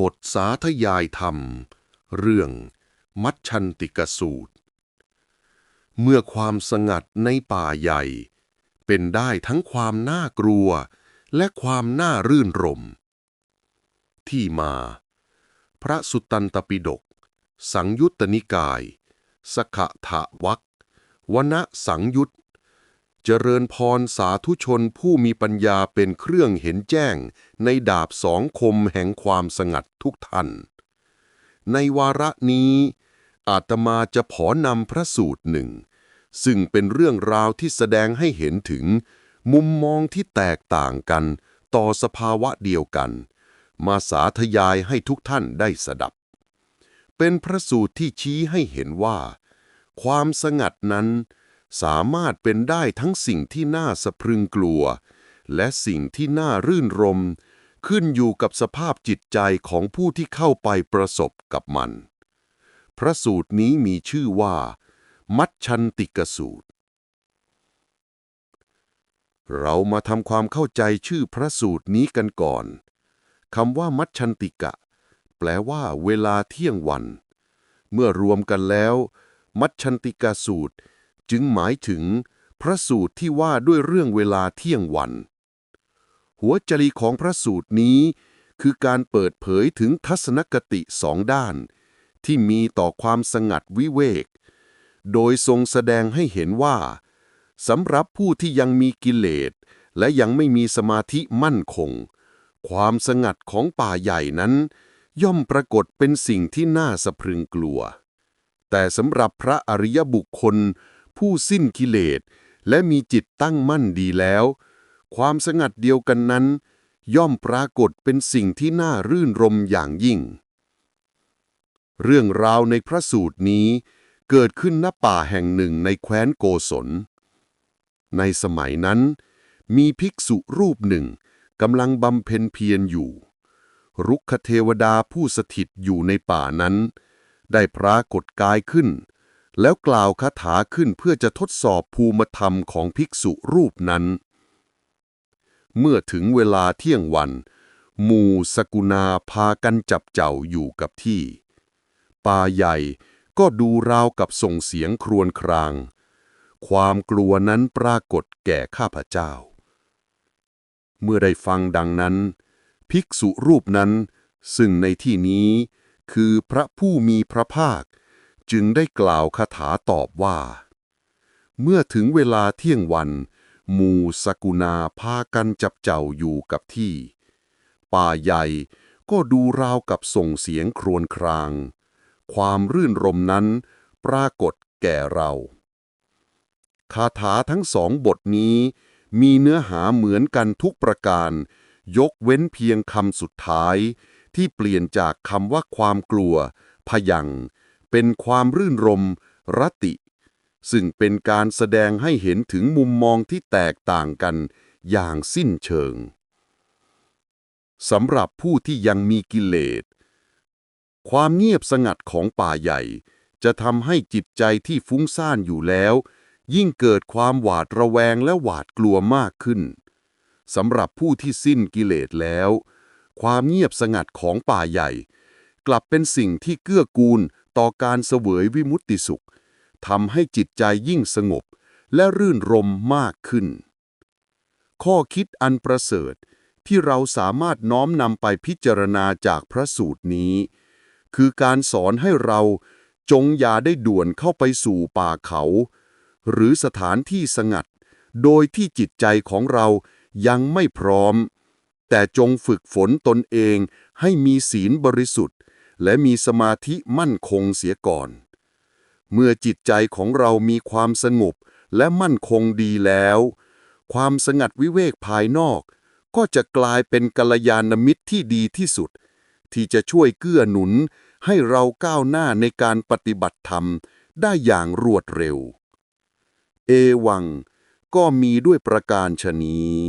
บทสาธยายธรรม เรื่อง มัชชันติกสูตร เมื่อความสงัดในป่าใหญ่ เป็นได้ทั้งความน่ากลัว และความน่ารื่นรม ที่มา พระสุตตันตปิฎกสังยุตตนิกาย สขะถะวักวนสังยุต เจริญพรสาธุชนผู้มีปัญญาเป็นเครื่องเห็นแจ้ง ในดาบสองคมแห่งความสงัดทุกท่าน ในวาระนี้ อาตมาจะขอนำพระสูตรหนึ่ง ซึ่งเป็นเรื่องราวที่แสดงให้เห็นถึง มุมมองที่แตกต่างกันต่อสภาวะเดียวกัน มาสาธยายให้ทุกท่านได้สดับ เป็นพระสูตรที่ชี้ให้เห็นว่า ความสงัดนั้น สามารถเป็นได้ทั้งสิ่งที่น่าสะพรึงกลัว และสิ่งที่น่ารื่นรม ขึ้นอยู่กับสภาพจิตใจของผู้ที่เข้าไปประสบกับมัน พระสูตรนี้มีชื่อว่า มัชชันติกสูตร เรามาทำความเข้าใจชื่อพระสูตรนี้กันก่อนคำว่ามัชชันติกะ แปลว่า เวลาเที่ยงวัน เมื่อรวมกันแล้ว มัชชันติกสูตร จึงหมายถึง พระสูตรที่ว่าด้วยเรื่องเวลาเที่ยงวัน หัวจรีของพระสูตรนี้ คือการเปิดเผยถึงทัศนคติสองด้าน ที่มีต่อความสงัดวิเวก โดยทรงแสดงให้เห็นว่าสำหรับผู้ที่ยังมีกิเลสและยังไม่มีสมาธิมั่นคง ความสงัดของป่าใหญ่นั้น ย่อมปรากฏเป็นสิ่งที่น่าสะพรึงกลัว แต่สำหรับพระอริยบุคคล ผู้สิ้นกิเลส และมีจิตตั้งมั่นดีแล้ว ความสงัดเดียวกันนั้น ย่อมปรากฏเป็นสิ่งที่น่ารื่นรมอย่างยิ่ง เรื่องราวในพระสูตรนี้เกิดขึ้นณป่าแห่งหนึ่งในแคว้นโกศล ในสมัยนั้น มีภิกษุรูปหนึ่งกำลังบำเพ็ญเพียรอยู่ รุกขเทวดาผู้สถิตอยู่ในป่านั้น ได้ปรากฏกายขึ้น แล้วกล่าวคาถาขึ้นเพื่อจะทดสอบภูมิธรรมของภิกษุรูปนั้น เมื่อถึงเวลาเที่ยงวันหมู่สกุณาพากันจับเจ้าอยู่กับที่ ป่าใหญ่ก็ดูราวกับส่งเสียงครวญคราง ความกลัวนั้นปรากฏแก่ข้าพเจ้า เมื่อได้ฟังดังนั้น ภิกษุรูปนั้นซึ่งในที่นี้คือพระผู้มีพระภาค จึงได้กล่าวคาถาตอบว่า เมื่อถึงเวลาเที่ยงวันหมู่สกุณาพากันจับเจ้าอยู่กับที่ ป่าใหญ่ก็ดูราวกับส่งเสียงครวญคราง ความรื่นรมนั้นปรากฏแก่เราคาถาทั้งสองบทนี้ มีเนื้อหาเหมือนกันทุกประการ ยกเว้นเพียงคำสุดท้าย ที่เปลี่ยนจากคำว่าความกลัว พยัง เป็นความรื่นรมรติ ซึ่งเป็นการแสดงให้เห็นถึงมุมมองที่แตกต่างกันอย่างสิ้นเชิงสำหรับผู้ที่ยังมีกิเลส ความเงียบสงัดของป่าใหญ่ จะทำให้จิตใจที่ฟุ้งซ่านอยู่แล้ว ยิ่งเกิดความหวาดระแวงและหวาดกลัวมากขึ้นสำหรับผู้ที่สิ้นกิเลสแล้ว ความเงียบสงัดของป่าใหญ่ กลับเป็นสิ่งที่เกื้อกูล ต่อการเสวยวิมุตติสุขทำให้จิตใจยิ่งสงบและรื่นรมมากขึ้น ข้อคิดอันประเสริฐที่เราสามารถน้อมนำไปพิจารณาจากพระสูตรนี้ คือการสอนให้เราจงอย่าได้ด่วนเข้าไปสู่ป่าเขา หรือสถานที่สงัด โดยที่จิตใจของเรายังไม่พร้อม แต่จงฝึกฝนตนเองให้มีศีลบริสุทธิ์ และมีสมาธิมั่นคงเสียก่อน เมื่อจิตใจของเรามีความสงบและมั่นคงดีแล้ว ความสงัดวิเวกภายนอก ก็จะกลายเป็นกัลยาณมิตรที่ดีที่สุด ที่จะช่วยเกื้อหนุนให้เราก้าวหน้าในการปฏิบัติธรรมได้อย่างรวดเร็ว เอวัง ก็มีด้วยประการชนี้